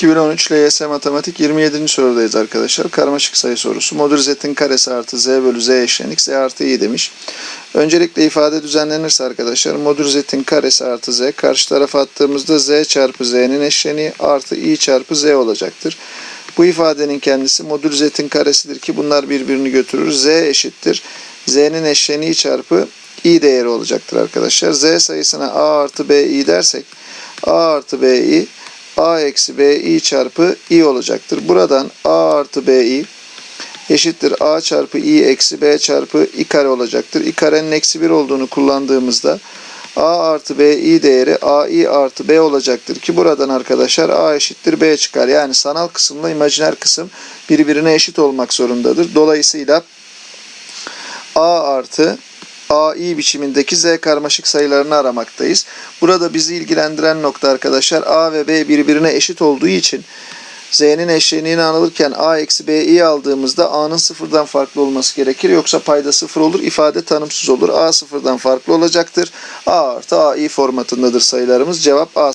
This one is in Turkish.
2013 LYS Matematik 27. sorudayız arkadaşlar. Karmaşık sayı sorusu. Modül z'in karesi artı z bölü z eşlenik z artı i demiş. Öncelikle ifade düzenlenirse arkadaşlar modül z'in karesi artı z karşı tarafa attığımızda z çarpı z'nin eşleniği artı i çarpı z olacaktır. Bu ifadenin kendisi modül z'in karesidir ki bunlar birbirini götürür. z eşittir. z'nin eşleniği çarpı i değeri olacaktır arkadaşlar. z sayısına a artı b i dersek a artı b i a eksi b i çarpı i olacaktır. Buradan a artı b i eşittir a çarpı i eksi b çarpı i kare olacaktır. i karenin eksi 1 olduğunu kullandığımızda a artı b i değeri a i artı b olacaktır ki buradan arkadaşlar a eşittir b çıkar. Yani sanal kısımla imajiner kısım birbirine eşit olmak zorundadır. Dolayısıyla a artı AI biçimindeki Z karmaşık sayılarını aramaktayız. Burada bizi ilgilendiren nokta arkadaşlar A ve B birbirine eşit olduğu için Z'nin eşleniğini alırken A eksi B'yi aldığımızda A'nın sıfırdan farklı olması gerekir. Yoksa payda sıfır olur. ifade tanımsız olur. A sıfırdan farklı olacaktır. A artı AI formatındadır sayılarımız. Cevap A